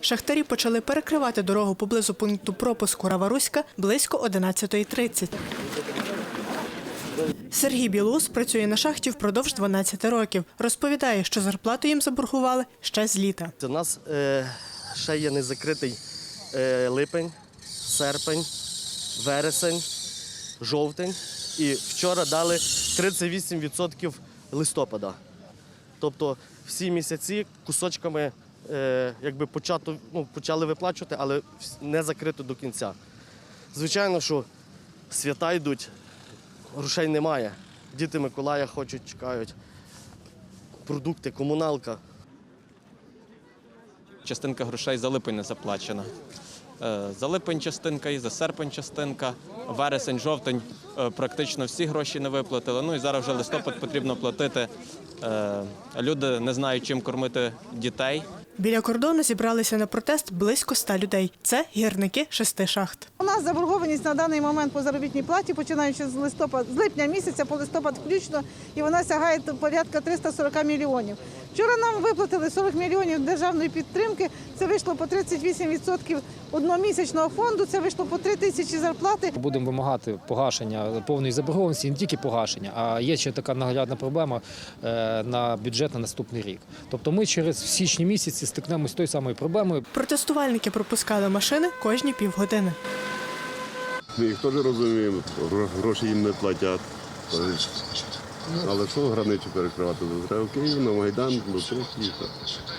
Шахтарі почали перекривати дорогу поблизу пункту пропуску Раваруська близько 11.30. Сергій Білус працює на шахті впродовж 12 років. Розповідає, що зарплату їм заборгували ще з літа. У нас е, ще є незакритий е, липень, серпень, вересень, жовтень. І вчора дали 38% листопада. Тобто всі місяці кусочками якби почато, ну, почали виплачувати, але не закрито до кінця. Звичайно, що свята йдуть, грошей немає. Діти Миколая хочуть, чекають. Продукти, комуналка. частинка грошей за липень не заплачена. Е, За липень частинка і за серпень частинка, вересень, жовтень е, практично всі гроші не виплатили. Ну і зараз вже листопад потрібно платити. Е, Люди не знають, чим кормити дітей. Біля кордону зібралися на протест близько ста людей. Це гірники шести шахт. У нас заборгованість на даний момент по заробітній платі, починаючи з листопад, з липня місяця по листопад включно, і вона сягає порядка 340 мільйонів. Вчора нам виплатили 40 мільйонів державної підтримки. Це вийшло по 38% одномісячного фонду. Це вийшло по 3 тисячі зарплати. Будемо вимагати погашення повної заборгованості, не тільки погашення, а є ще така наглядна проблема е, на бюджет на наступний рік. Тобто ми через в січні місяці стикнемось з тою самою проблемою. Протестувальники пропускали машини кожні півгодини. Ми їх теж розуміємо, гроші їм не платять. Але що границю перекривати? Треба в Київ, на Майдан, до тут їхати.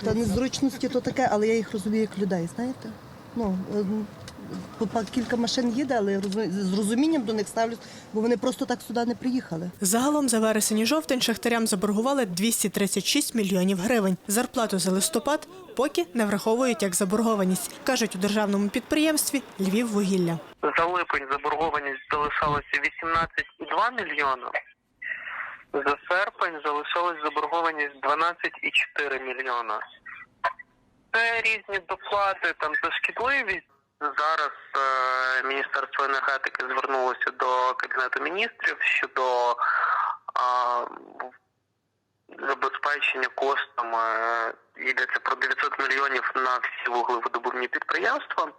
Та незручності то таке, але я їх розумію як людей, знаєте? Ну, е, кілька машин їде, але з розумінням до них ставлюсь, бо вони просто так сюди не приїхали. Загалом за вересень і жовтень шахтарям заборгували 236 мільйонів гривень. Зарплату за листопад поки не враховують як заборгованість, кажуть у державному підприємстві Львіввугілля. За липень заборгованість залишалася 18,2 мільйона. За серпень залишилась заборгованість 12,4 мільйона. Це різні доплати там за шкідливість. Зараз е, Міністерство енергетики звернулося до Кабінету міністрів щодо е, забезпечення коштами е, йдеться про 900 мільйонів на всі вуглевидобувні підприємства.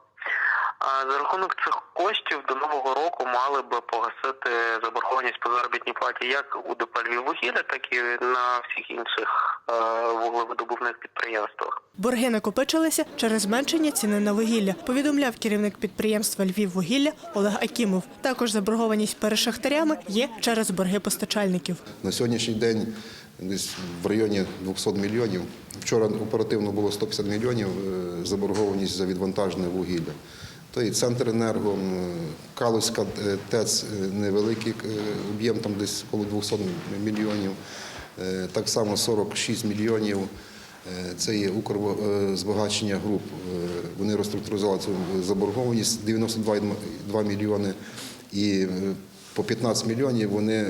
А за рахунок цих коштів до нового року мали би погасити заборгованість по заробітній платі як у ДП «Львіввугілля», так і на всіх інших е, вуглевидобувних підприємствах. Борги накопичилися через зменшення ціни на вугілля, повідомляв керівник підприємства Львіввугілля Олег Акімов. Також заборгованість перед шахтарями є через борги постачальників. На сьогоднішній день десь в районі 200 мільйонів. Вчора оперативно було 150 мільйонів е, заборгованість за відвантажене вугілля. То і центр енерго, м, Калузька е, ТЕЦ е, невеликий е, об'єм, там десь коло 200 мільйонів. Так само 46 мільйонів. Це є Укрзбагачення груп. Вони розструктуризували цю заборгованість 92 мільйони. І по 15 мільйонів вони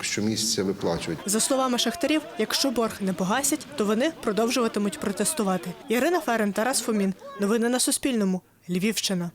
щомісяця виплачують. За словами шахтарів, якщо борг не погасять, то вони продовжуватимуть протестувати. Ірина Ферен, Тарас Фомін. Новини на Суспільному. Львівщина.